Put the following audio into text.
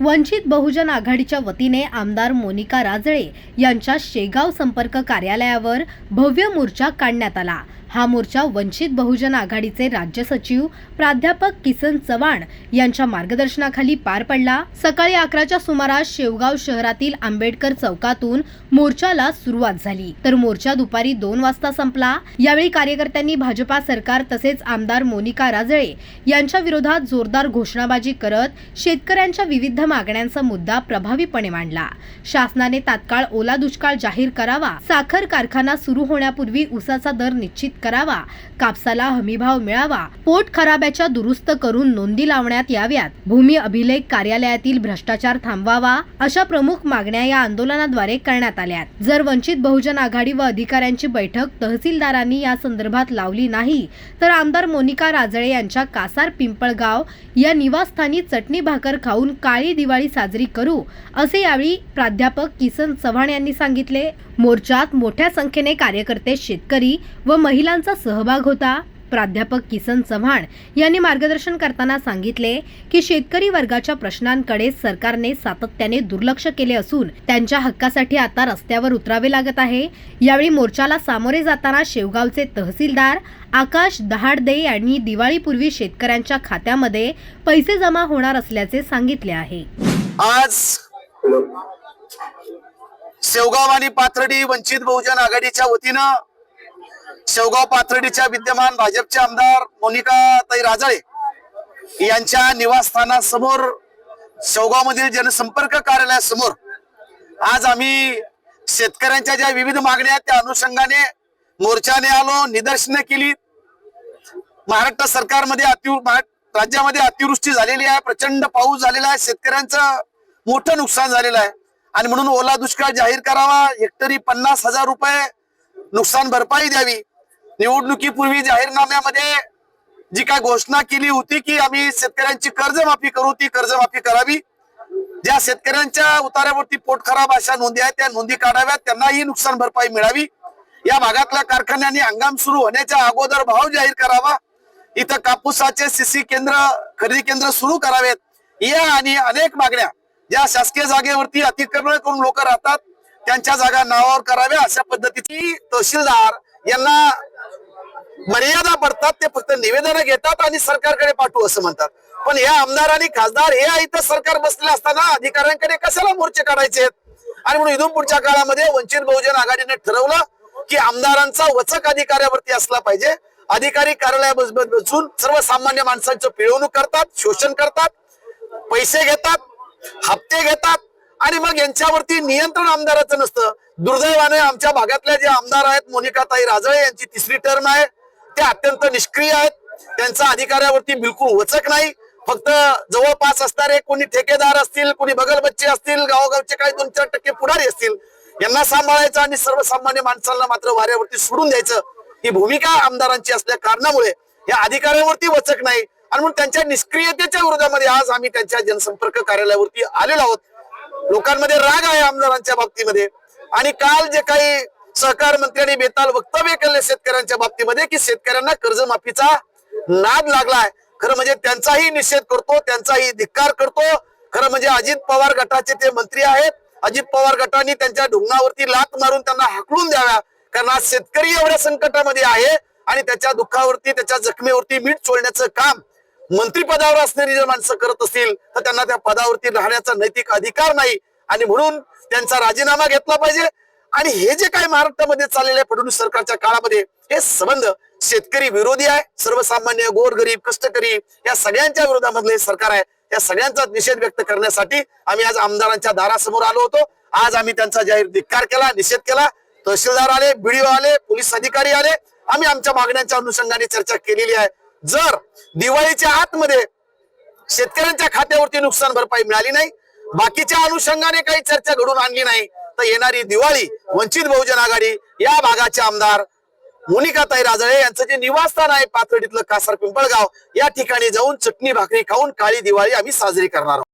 वंचित बहुजन आघाडीच्या वतीने आमदार मोनिका राजळे यांच्या शेगाव संपर्क कार्यालयावर भव्य मोर्चा काढण्यात आला. हा मोर्चा वंचित बहुजन आघाडीचे राज्य सचिव प्राध्यापक किसन चव्हाण यांच्या मार्गदर्शनाखाली पार पडला. सकाळी अकराच्या सुमारास शेवगाव शहरातील आंबेडकर चौकातून मोर्चाला सुरुवात झाली. तर मोर्चा दुपारी दोन वाजता संपला. यावेळी कार्यकर्त्यांनी भाजपा सरकार तसेच आमदार मोनिका राजळे यांच्या विरोधात जोरदार घोषणाबाजी करत शेतकऱ्यांच्या विविध मागण्यांचा मुद्दा प्रभावीपणे मांडला. शासनाने तात्काळ ओला दुष्काळ जाहीर करावा. साखर कारखाना सुरू होण्यापूर्वी उसाचा दर निश्चित करावा. कापसाला हमीभाव मिळावा. पोट खराब्याच्या दुरुस्त करून नोंदी लावण्यात याव्यात. भूमी अभिलेख कार्यालयातील भ्रष्टाचार थांबवावा अशा प्रमुख मागण्या या आंदोलनाद्वारे करण्यात आल्या जर वंचित बहुजन आघाडी व अधिकाऱ्यांची बैठक तहसीलदारांनी या संदर्भात लावली नाही तर आमदार मोनिका राजळे यांच्या कासार पिंपळगाव या निवासस्थानी चटणी भाकर खाऊन काळी दिवाळी साजरी करू असे यावेळी प्राध्यापक किसन चव्हाण यांनी सांगितले. मोर्चात मोठ्या संख्येने कार्यकर्ते शेतकरी व महिलांचा सहभाग होता. प्राध्यापक किसन चव्हाण यांनी मार्गदर्शन करताना सांगितले की शेतकरी वर्गाच्या प्रश्नांकडे सरकारने सातत्याने दुर्लक्ष केले असून त्यांच्या हक्कासाठी आता रस्त्यावर उतरावे लागत आहे. यावेळी मोर्चाला सामोरे जाताना शेवगावचे तहसीलदार आकाश दहाडदे यांनी दिवाळीपूर्वी शेतकऱ्यांच्या खात्यामध्ये पैसे जमा होणार असल्याचे सांगितले आहे. आज शेवगाव आणि पाथर्डी वंचित बहुजन आघाडीच्या वतीनं शेवगाव पाथर्डीच्या विद्यमान भाजपचे आमदार मोनिका ताई राजळे यांच्या निवासस्थानासमोर शेवगाव मधील जनसंपर्क कार्यालयासमोर आज आम्ही शेतकऱ्यांच्या ज्या विविध मागण्या आहेत त्या अनुषंगाने मोर्चाने आलो निदर्शनं केली. महाराष्ट्र सरकारमध्ये अति राज्यामध्ये अतिवृष्टी झालेली आहे प्रचंड पाऊस झालेला आहे शेतकऱ्यांचं मोठं नुकसान झालेलं आहे. आणि म्हणून ओला दुष्काळ जाहीर करावा हेक्टरी पन्नास हजार रुपये नुकसान भरपाई द्यावी. निवडणुकीपूर्वी जाहीरनाम्यामध्ये जी काय घोषणा केली होती की आम्ही शेतकऱ्यांची कर्जमाफी करू ती कर्जमाफी करावी. ज्या शेतकऱ्यांच्या उतार्यावरती पोट खराब अशा नोंदी आहेत त्या नोंदी काढाव्यात त्यांनाही नुकसान भरपाई मिळावी. या भागातल्या कारखान्यांनी हंगाम सुरू होण्याच्या अगोदर भाव जाहीर करावा. इथं कापूसाचे सीसी केंद्र खरेदी केंद्र सुरू करावेत. या आणि अनेक मागण्या ज्या शासकीय जागेवरती अतिक्रमण करून लोक राहतात त्यांच्या जागा नावावर कराव्या अशा पद्धतीची तहसीलदार यांना मर्यादा पडतात ते फक्त निवेदन घेतात आणि सरकारकडे पाठवू असं म्हणतात. पण या आमदार आणि खासदार हे इथं सरकार बसलेले असताना अधिकाऱ्यांकडे कशाला मोर्चे काढायचे आहेत? आणि म्हणून इथून पुढच्या काळामध्ये वंचित बहुजन आघाडीने ठरवलं की आमदारांचा वचक अधिकाऱ्यावरती असला पाहिजे. अधिकारी कार्यालय बसून सर्वसामान्य माणसांचं पिळवणूक करतात शोषण करतात पैसे घेतात हप्ते घेतात आणि मग यांच्यावरती नियंत्रण आमदाराचं नसतं. दुर्दैवाने आमच्या भागातल्या जे आमदार आहेत मोनिकाताई राजळे यांची तिसरी टर्म आहे. ते अत्यंत निष्क्रिय आहेत. त्यांचा अधिकाऱ्यावरती बिलकुल वचक नाही. फक्त जवळपास असणारे कोणी ठेकेदार असतील कोणी बगल बच्चे असतील गावोगावचे काही दोन चार टक्के पुढारी असतील यांना सांभाळायचं आणि सर्वसामान्य माणसांना मात्र वाऱ्यावरती सोडून द्यायचं ही भूमिका आमदारांची असल्या कारणामुळे या अधिकाऱ्यांवरती वचक नाही. आणि म्हणून त्यांच्या निष्क्रियतेच्या विरोधामध्ये आज आम्ही त्यांच्या जनसंपर्क कार्यालयावरती आलेलो आहोत. लोकांमध्ये राग आहे आमदारांच्या बाबतीमध्ये. आणि काल जे काही सहकार मंत्र्यांनी बेताल वक्तव्य केले शेतकऱ्यांच्या बाबतीमध्ये की शेतकऱ्यांना कर्जमाफीचा नाद लागलाय. खरं म्हणजे त्यांचाही निषेध करतो त्यांचाही धिक्कार करतो. खरं म्हणजे अजित पवार गटाचे ते मंत्री आहेत. अजित पवार गटाने त्यांच्या ढुंगावरती लात मारून त्यांना हाकलून द्याव्या. कारण आज शेतकरी एवढ्या संकटामध्ये आहे आणि त्याच्या दुःखावरती त्याच्या जखमेवरती मीठ चोळण्याचं काम मंत्रीपदावर असणारी जर माणसं करत असतील तर त्यांना त्या पदावरती राहण्याचा नैतिक अधिकार नाही. आणि म्हणून त्यांचा राजीनामा घेतला पाहिजे. आणि हे जे काय महाराष्ट्रामध्ये चाललेले आहे फडणवीस सरकारच्या काळामध्ये हे संबंध शेतकरी विरोधी आहे सर्वसामान्य गोरगरीब कष्टकरी या सगळ्यांच्या विरोधामधलं हे सरकार आहे. या सगळ्यांचा निषेध व्यक्त करण्यासाठी आम्ही आज आमदारांच्या दारासमोर आलो होतो. आज आम्ही त्यांचा जाहीर धिक्कार केला निषेध केला. तहसीलदार आले बीडीओ आले पोलीस अधिकारी आले. आम्ही आमच्या मागण्यांच्या अनुषंगाने चर्चा केलेली आहे. जर दिवाळीच्या आतमध्ये शेतकऱ्यांच्या खात्यावरती नुकसान भरपाई मिळाली नाही बाकीच्या अनुषंगाने काही चर्चा घडून आणली नाही आता येणारी दिवाळी वंचित बहुजन आघाडी या भागाचे आमदार मोनिकाताई राजळे यांचं जे निवासस्थान आहे पाथर्डीतलं कासार पिंपळगाव या ठिकाणी जाऊन चटणी भाकरी खाऊन काळी दिवाळी आम्ही साजरी करणार आहोत.